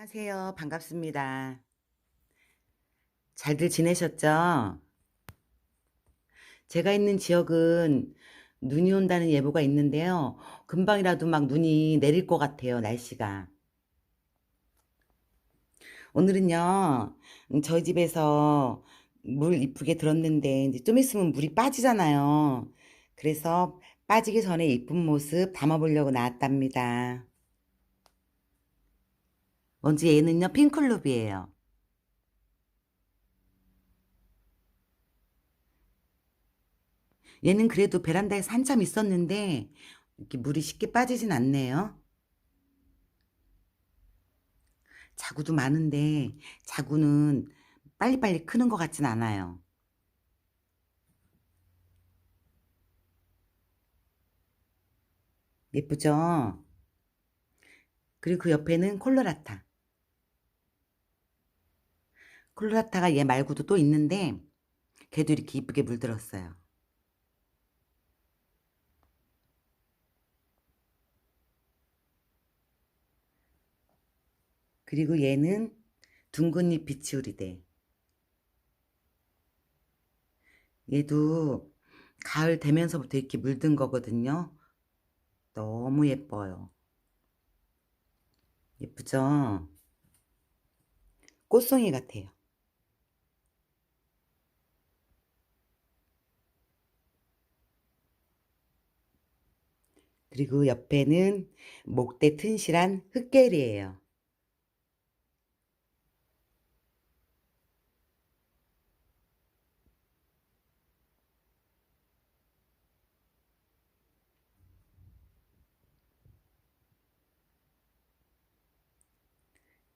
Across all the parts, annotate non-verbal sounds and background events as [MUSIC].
안녕하세요. 반갑습니다. 잘들 지내셨죠? 제가 있는 지역은 눈이 온다는 예보가 있는데요. 금방이라도 막 눈이 내릴 것 같아요, 날씨가. 오늘은요, 음, 저희 집에서 물 이쁘게 들었는데, 이제 좀 있으면 물이 빠지잖아요. 그래서 빠지기 전에 이쁜 모습 담아보려고 나왔답니다. 먼저 얘는요, 핑클룹이에요. 얘는 그래도 베란다에서 한참 있었는데, 이렇게 물이 쉽게 빠지진 않네요. 자구도 많은데, 자구는 빨리빨리 크는 것 같진 않아요. 예쁘죠? 그리고 그 옆에는 콜로라타. 콜로라타가 얘 말고도 또 있는데, 걔도 이렇게 이쁘게 물들었어요. 그리고 얘는 둥근잎 비치우리대. 얘도 가을 되면서부터 이렇게 물든 거거든요. 너무 예뻐요. 예쁘죠? 꽃송이 같아요. 그리고 옆에는 목대 튼실한 흑계리예요.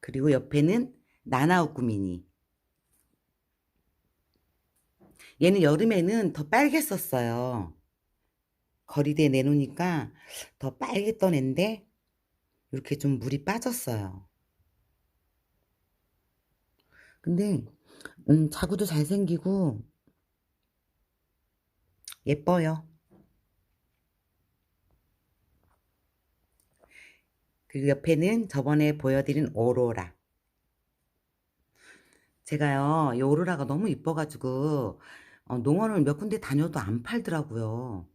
그리고 옆에는 나나우꾸미니. 얘는 여름에는 더 빨갰었어요. 거리대에 내놓으니까 더 빨갰던 앤데 이렇게 좀 물이 빠졌어요. 근데 음, 자구도 잘생기고 예뻐요. 그리고 옆에는 저번에 보여드린 오로라. 제가요, 이 오로라가 너무 이뻐가지고 어, 농원을 몇 군데 다녀도 안 팔더라고요.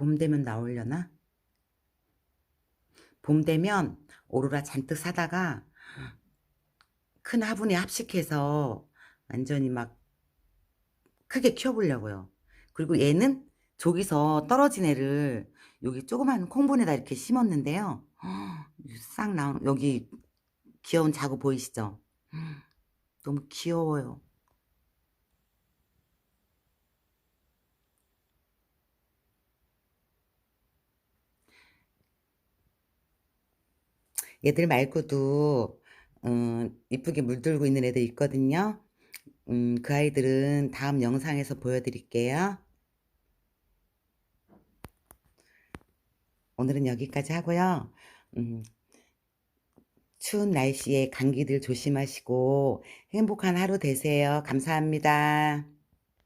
봄 되면 나오려나? 봄 되면 오로라 잔뜩 사다가 큰 화분에 합식해서 완전히 막 크게 키워보려고요. 그리고 얘는 저기서 떨어진 애를 여기 조그만 콩분에다 이렇게 심었는데요. [GASPS] 싹 나온 여기 귀여운 자구 보이시죠? [GASPS] 너무 귀여워요. 얘들 말고도 음, 이쁘게 물들고 있는 애들 있거든요. 음, 그 아이들은 다음 영상에서 보여드릴게요. 오늘은 여기까지 하고요. 음, 추운 날씨에 감기들 조심하시고 행복한 하루 되세요. 감사합니다.